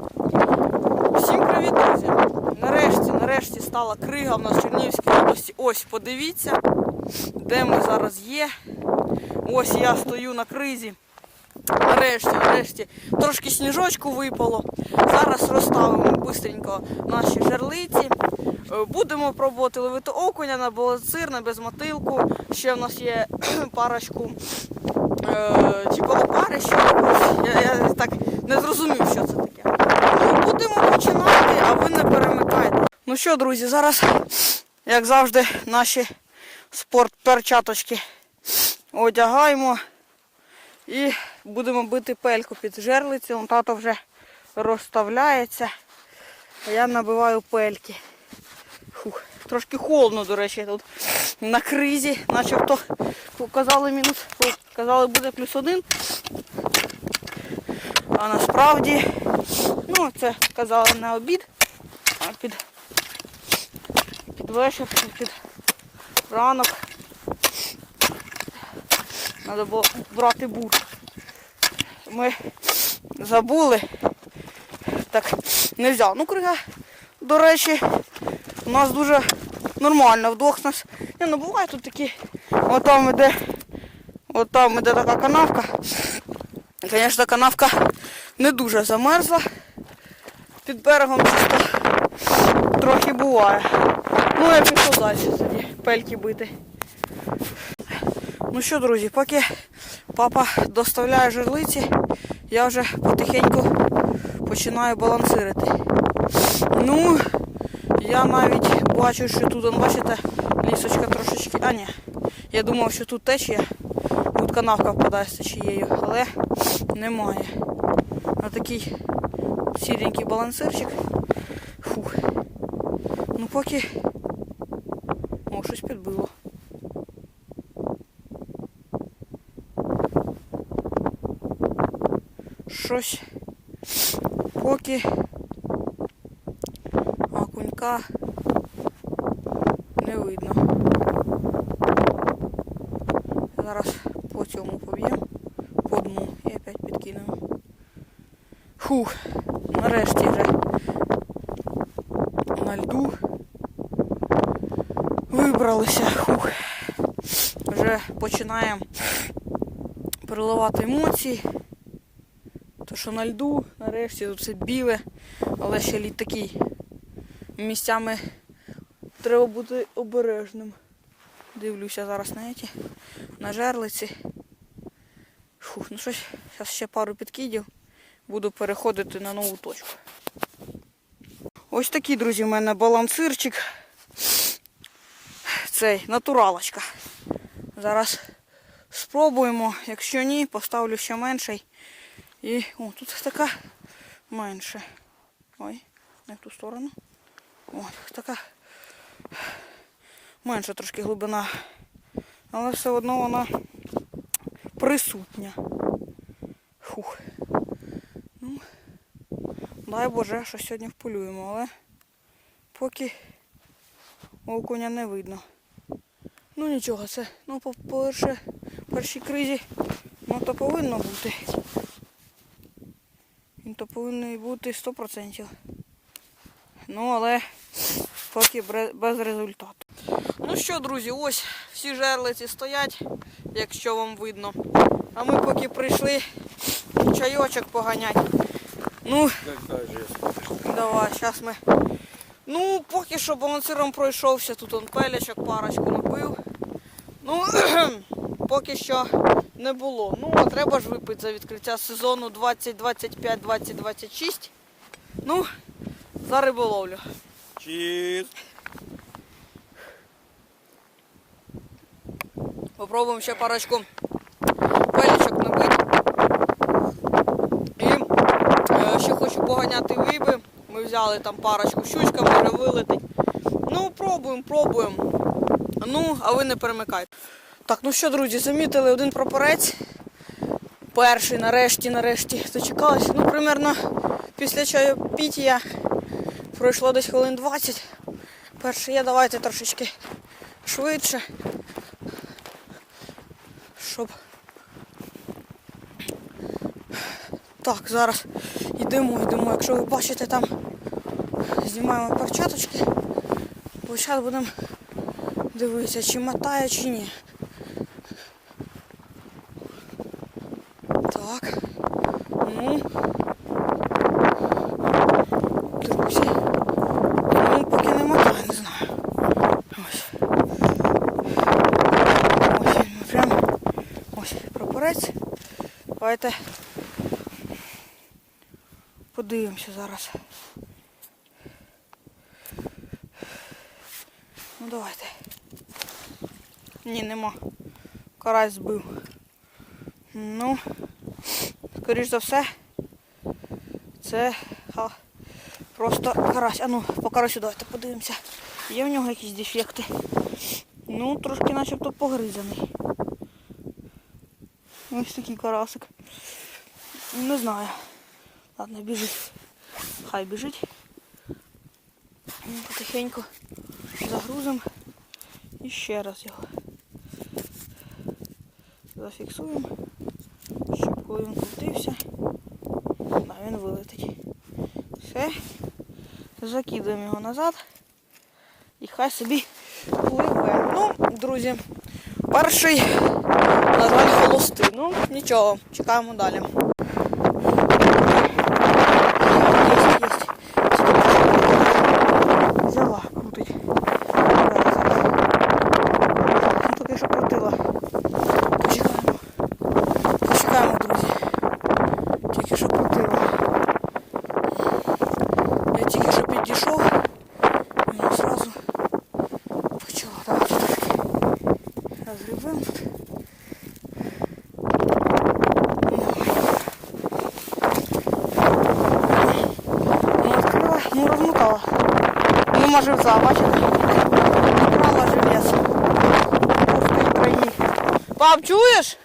Всім привіт, друзі! Нарешті, нарешті стала крига в нас в Чернігівській області. Ось, подивіться, де ми зараз є. Ось я стою на кризі. Нарешті, нарешті, трошки сніжочку випало. Зараз розставимо бистренько наші жерлиці. Е, Будемо пробувати ловити окуня на балацир, на безмотилку. Ще в нас є парочку е, чи колопари. Я, я так не зрозумів, що це таке. Починати, а ви не перемикайте. Ну що, друзі, зараз, як завжди, наші спортперчаточки одягаємо і будемо бити пельку під жерлиці. Вон тато вже розставляється. А я набиваю пельки. Фух, трошки холодно, до речі, тут на кризі, начебто показали мінус, казали буде плюс один. А насправді, ну це казали не обід, а під, під вечір, під ранок. Треба було брати бур. Ми забули. Так, не взяв. Ну, крига, до речі, у нас дуже нормально. Вдвох нас. Не, ну буває тут такі. От там іде. От там іде така канавка. Звісно, канавка не дуже замерзла. Під берегом чисто трохи буває. Ну я пішов далі тоді пельки бити. Ну що, друзі, поки папа доставляє жерлиці, я вже потихеньку починаю балансирити. Ну, я навіть бачу, що тут, бачите, лісочка трошечки. А ні, я думав, що тут течія, тут канавка впадає з течією, але немає. На такий сіренький балансирчик. Фух. Ну поки. О, щось підбило. Щось поки окунька не видно. Зараз по цьому поб'ємо, по дну і опять підкинемо. Фух, нарешті вже на льду вибралися. Фух. Вже починаємо переливати емоції. То що на льду, нарешті тут все біле, але ще лід такий. Місцями треба бути обережним. Дивлюся зараз на еті, на жерлиці. Фух, ну щось, зараз ще пару підкидів. Буду переходити на нову точку. Ось такий, друзі, в мене балансирчик. Цей натуралочка. Зараз спробуємо. Якщо ні, поставлю ще менший. І о, тут така менше. Ой, не в ту сторону. От, така менша трошки глибина. Але все одно вона присутня. Фух. Ну, дай Боже, що сьогодні вполюємо, але поки окуня не видно. Ну нічого, це, ну, по- по-перше, першій кризі, ну то повинно бути. Він то повинен бути 100%. Ну, але поки без результату. Ну що, друзі, ось всі жерлиці стоять, якщо вам видно. А ми поки прийшли чайочок поганять. Ну, давай, зараз ми. Ну, поки що балансиром пройшовся, тут он пелячок, парочку набив. Ну, поки що не було. Ну, а треба ж випити за відкриття сезону 2025-2026. Ну, за риболовлю. Чіз. Попробуємо ще парочку пелічок набити. І е, ще хочу поганяти виби. Ми взяли там парочку щучка, може вилетить. Ну, пробуємо, пробуємо. Ну, а ви не перемикайте. Так, ну що, друзі, замітили один прапорець. Перший, нарешті, нарешті, дочекалась. Ну, примерно після чайопіття пройшло десь хвилин 20. Перший є, давайте трошечки швидше щоб. Так, зараз і Йдемо, йдемо. Якщо ви бачите там, знімаємо перчаточки. Бо зараз будемо дивитися, чи мотає, чи ні. Так. Ну. Друзі. Ну, поки не мотає, не знаю. Ось. Ось він прям. Ось прапорець. Давайте подивимося зараз. Ну давайте. Ні, нема. Карась збив. Ну, скоріш за все, це ха, просто карась. А ну, по карасю давайте подивимося. Є в нього якісь дефекти. Ну, трошки начебто погризаний. Ось такий карасик. Не знаю. Ладно, біжить. Хай біжить. Ну, Потихеньку загрузимо. І ще раз його. Зафіксуємо. Щоб коли він крутився. Да, він вилетить. Все. Закидуємо його назад. І хай собі пливе. Ну, друзі, перший, на жаль. Ну, нічого, чекаємо далі. Пап, чуєш?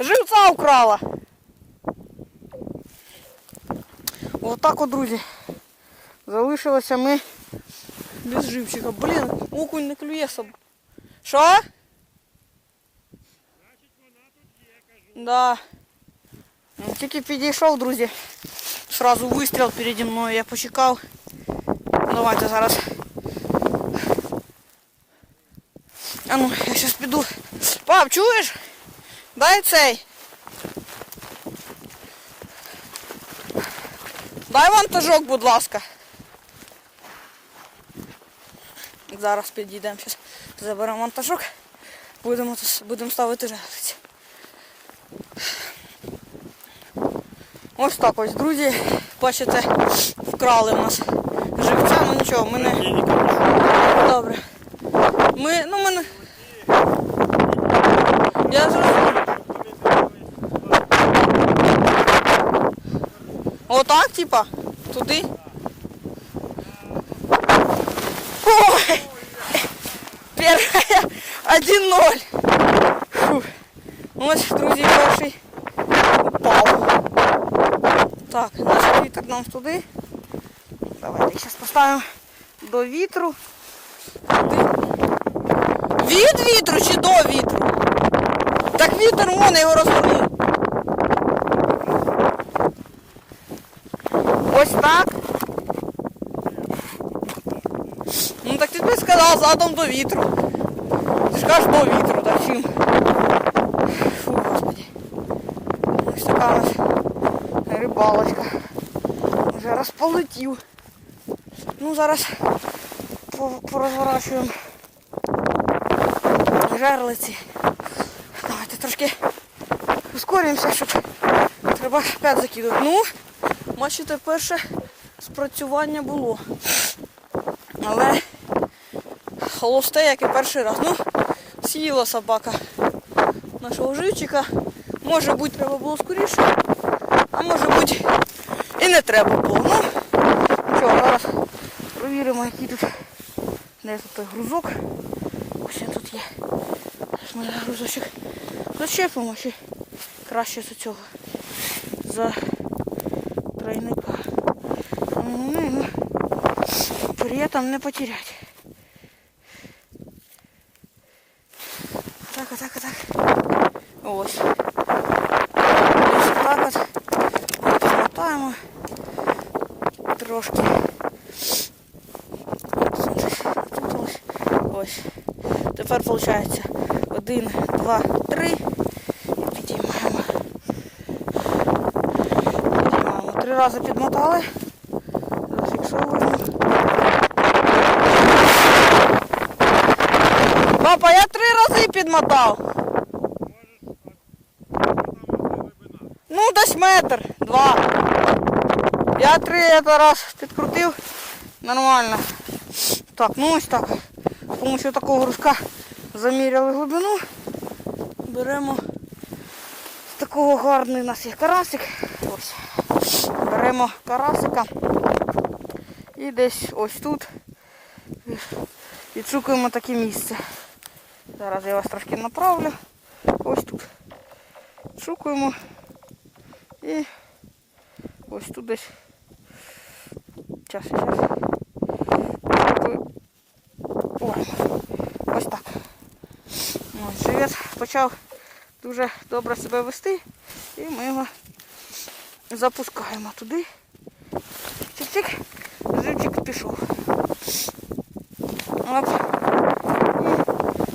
Живця украла. Отак от, друзі. Залишилося ми без живчика. Блін, окунь не клює соб. Що? Да. Ну, Тільки підійшов, друзі. Сразу вистріл переді мною, я почекав. Давайте зараз. А ну, я зараз піду. Пап, чуєш? Дай цей. Дай вантажок, будь ласка. Зараз підійдемо, зараз заберемо вантажок. Будемо, тут- будемо ставити жерлиці. Ось так ось, друзі. Бачите, вкрали в нас живця, ну нічого, ми не. Добре. Ми, ну ми не. Я зрозумів. Отак, типа? Туди? Ой! Первая 1-0. Фух. Ось, друзі, перший упав. Так, наш вітер нам туди. Давайте зараз поставимо до вітру. Туди. Від вітру чи до вітру? Вітер вон його розвернув. Ось так. Ну так ти б сказав задом до вітру. Ти ж кажеш до вітру, так чим. Фу, господи. Ось така нас рибалочка. Вже раз полетів. Ну зараз порозворачуємо жерлиці. Давайте щоб треба 5 закидувати. Ну, бачите, перше спрацювання було. Але холосте, як і перший раз. Ну, з'їла собака нашого живчика. Може бути, треба було скоріше, а може бути і не треба було. Ну, нічого, зараз провіримо, який тут. Де тут грузок. Ось він тут є. Зараз ми грузочок зачепимо ще краще за цього за тройника. При этом не потерять. Так, так, так. Ось. Ось так от. Мотаємо. Трошки. Ось. Тепер виходить 1, 2, 3. Рази підмотали. Папа, я три рази підмотав. Ну, десь метр, два. Я три раз підкрутив. Нормально. Так, ну ось так. З помощью такого грузка заміряли глибину. Беремо з такого гарний у нас є карасик. Беремо карасика. І десь ось тут відшукуємо таке місце. Зараз я вас трошки направлю. Ось тут. Шукуємо. І ось тут десь. Час. О, ось так. Ось, живець почав дуже добре себе вести. І ми його запускаємо туди. Чик-чик. Живчик пішов. Оп.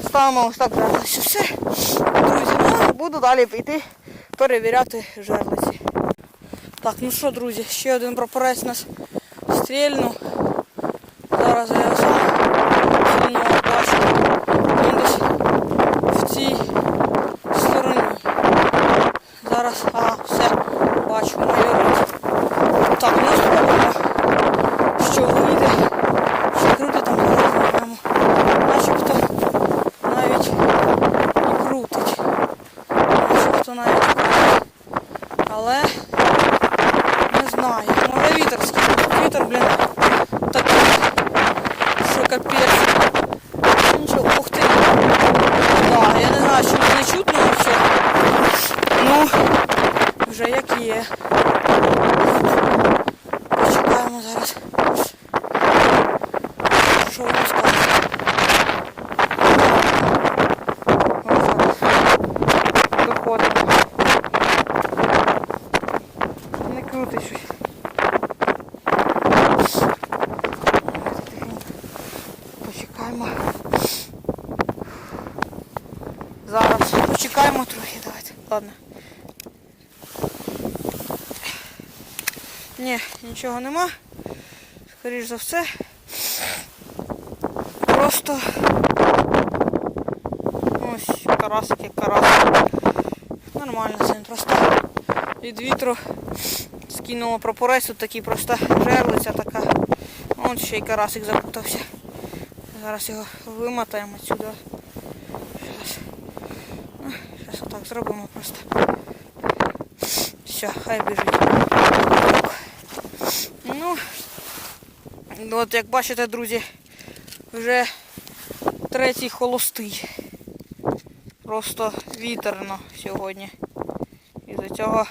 Ставимо ось так жерлиці. все. Друзі, ну буду далі йти перевіряти жерлиці. Так, ну що, друзі, ще один прапорець нас стрільнув. Uh, Зараз почекаємо трохи, давайте. Ладно. Ні, нічого нема. Скоріш за все. Просто ось карасик як карасик. Нормально це просто від вітру скинуло прапорець, тут такий просто жерлиця така. Вон ще й карасик запутався. Зараз його вимотаємо сюди. Зараз. Ну, зараз отак зробимо просто. Все, хай біжить. Ну, от як бачите, друзі, вже третій холостий. Просто вітерно сьогодні. Із-за цього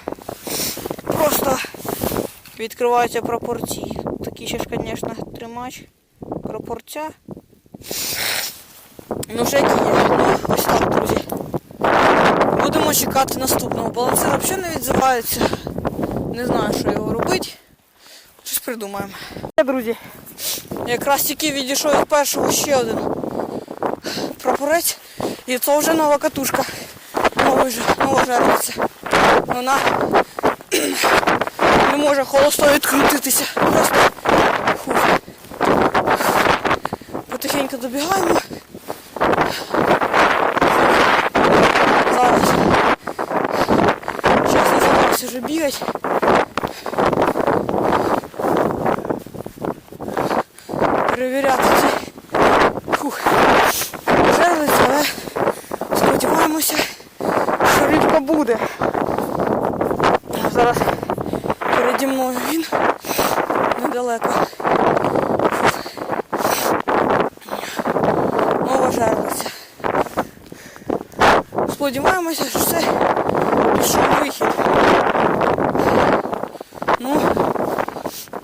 просто відкриваються пропорції. Такий ще ж, звісно, тримач. Пропорця. Ну вже діє. Ну, ось так, друзі. Чекати наступного. Балансир взагалі не відзивається. Не знаю, що його робити. Щось придумаємо. Друзі, якраз тільки відійшов від першого ще один прапорець. І це вже нова катушка. Нова нова жерлиця. Вона не може холосто відкрутитися. Просто фух. потихеньку добігаємо. Зараз. Зараз не забрався вже бігати. Перевіряти ці фух, жерлиці, але сподіваємося, що рибка буде. Зараз переді мною він недалеко. Нова жерлиця. Сподіваємося, що це пішов вихід. Ну,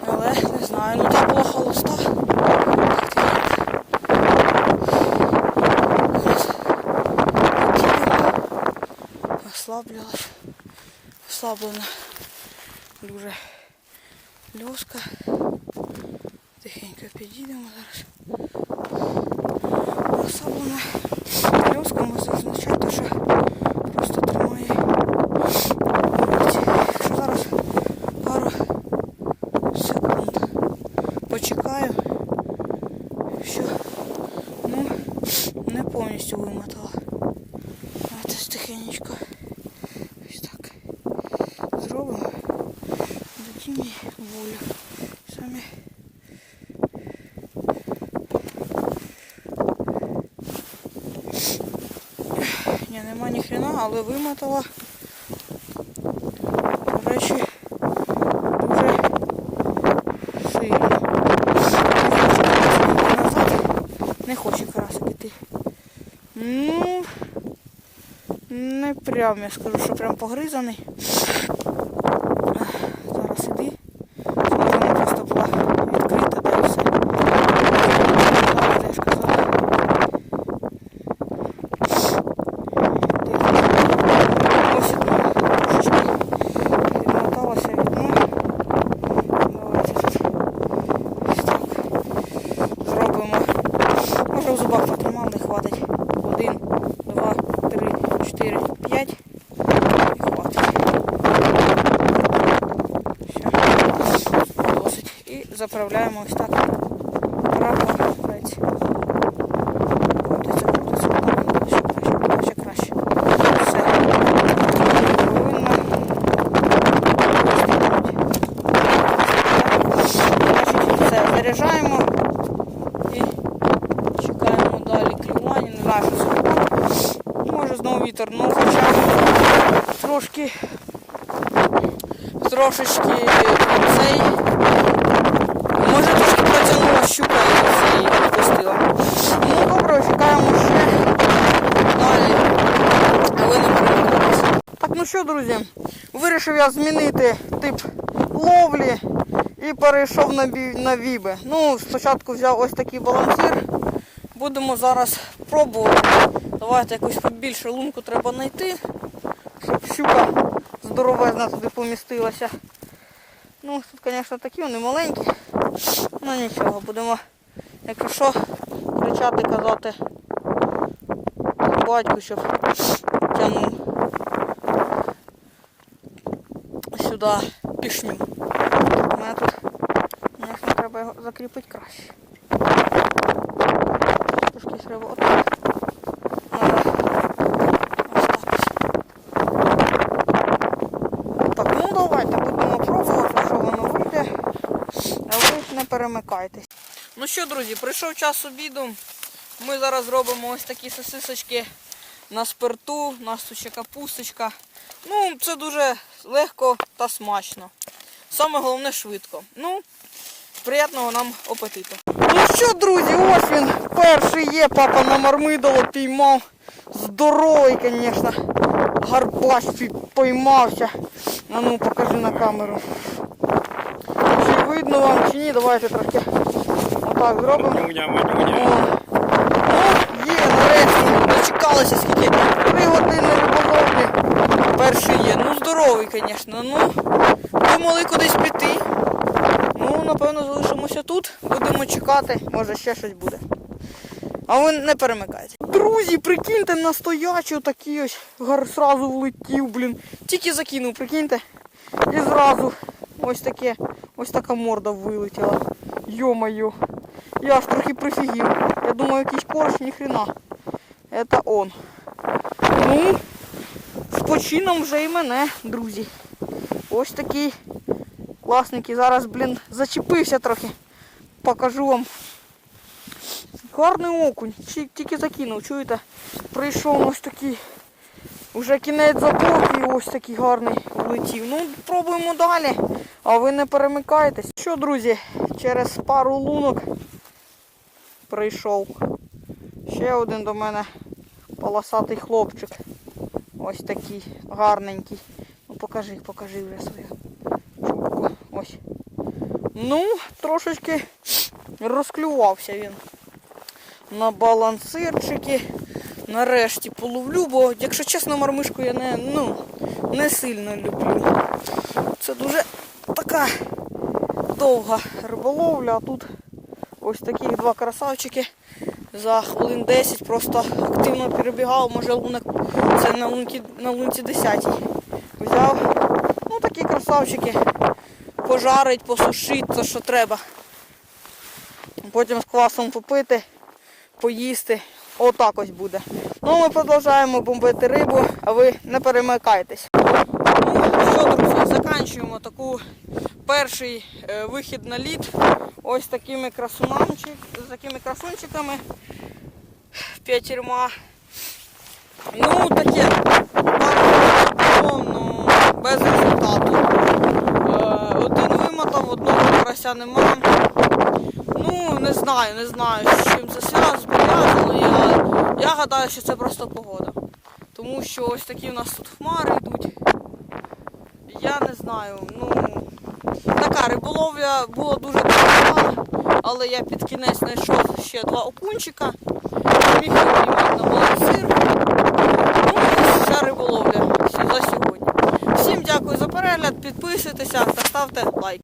але не знаю, ну так була холоста. Ослаблялась. Ослаблена дуже льоска. Чекаємо зараз. Розслаблена трьоска може означати, що просто тримає. Якщо зараз пару секунд почекаю, що ну не повністю вимотала. Давайте стихенечко. Ось так. Зробимо. Дадім їй волю. Самі. Ні, нема ні хрена, але вимотала. До речі, дуже сильно. Назад не хоче красик іти. Ну, не прям, я скажу, що прям погризаний. Зараз іди. Вона просто була відкрита, да і все. Так, я ж казала. Ось одна трошечки відмоталася від дна. Давайте тут ось так зробимо. Може в зубах потримав, не хватить. Один, два, три, чотири, п'ять. І хватить. Все. Досить. І заправляємо ось так. Правильно. Крутиться, крутиться. Ще краще, ще краще. Все. Повинно. Значить, все, заряджаємо і чекаємо далі клювання. Не знаю, що це буде. Може знову вітер, ну хоча трошки трошечки цей. Може трошки протягнула щука і відпустила. Ну добре, чекаємо ще далі. Але не перемикайтеся. Так, ну що, друзі, вирішив я змінити тип ловлі і перейшов на, бі... на віби. Ну, спочатку взяв ось такий балансир. Будемо зараз пробувати. Давайте якусь побільше лунку треба знайти, щоб щука здоровезна туди помістилася. Ну, тут, звісно, такі вони маленькі. Ну нічого, будемо, якщо що, кричати, казати батьку, щоб тягнув сюди пішню. У мене тут, звісно, треба його закріпити краще. Трошки треба отак. Ага. Ось так. Так, ну давайте будемо пробувати, що воно вийде. А ви не перемикайтесь. Ну що, друзі, прийшов час обіду. Ми зараз робимо ось такі сосисочки на спирту. У нас тут ще капусточка. Ну, це дуже легко та смачно. Саме головне швидко. Ну, приємного нам апетиту. Ну що, друзі, ось він перший є, папа на мармидоло піймав. Здоровий, звісно. Гарбач пі- поймався. А ну покажи на камеру. Видно вам чи ні? Давайте трошки отак зробимо. Манюня, манюня. О, Ну, є, нарешті, дочекалися скільки. Три години риболовлі. Перший є. Ну, здоровий, звісно. Ну, думали кудись піти. Ну, напевно, залишимося тут. Будемо чекати, може ще щось буде. А ви не перемикайте. Друзі, прикиньте, настоячий такий ось гар сразу влетів, блін. Тільки закинув, прикиньте. І зразу ось таке, ось така морда вилетіла. Йо-моє. Я аж трохи прифігів. Я думаю, якийсь корж, ні хрена. Это он. Ну, з почином вже і мене, друзі. Ось такий класненький. Зараз, блін, зачепився трохи. Покажу вам. Гарний окунь. Тільки закинув, чуєте? Прийшов ось такий. Уже кінець затоки і ось такий гарний влетів. Ну, пробуємо далі. А ви не перемикайтесь. Що, друзі, через пару лунок прийшов. Ще один до мене полосатий хлопчик. Ось такий гарненький. Ну покажи, покажи вже свою. Ось. Ну, трошечки розклювався він. На балансирчики. Нарешті половлю, бо, якщо чесно, мармишку я не, ну, не сильно люблю. Це дуже така довга риболовля, а тут Ось таких два красавчики. За хвилин 10 просто активно перебігав, може лунок, це на лунці, на лунці 10 взяв. Ну такі красавчики. Пожарить, посушить, то що треба. Потім з квасом попити, поїсти. Отак ось буде. Ну, ми продовжуємо бомбити рибу, а ви не перемикайтесь. Ну що, друзі, заканчуємо таку перший е, вихід на лід. Ось такими красунамчик, з такими красунчиками п'ятірма. Ну, таке ну, без результату. Е, один вимотав, одного карася нема. Ну, не знаю, не знаю, з чим це зв'яз- пов'язано. Я, я гадаю, що це просто погода. Тому що ось такі у нас тут хмари йдуть. Я не знаю, ну така риболовля була дуже цікава, але я під кінець знайшов ще два окунчика. Міг піймати на малий. Ну і вся риболовля за сьогодні. Всім дякую за перегляд, підписуйтеся та ставте лайк.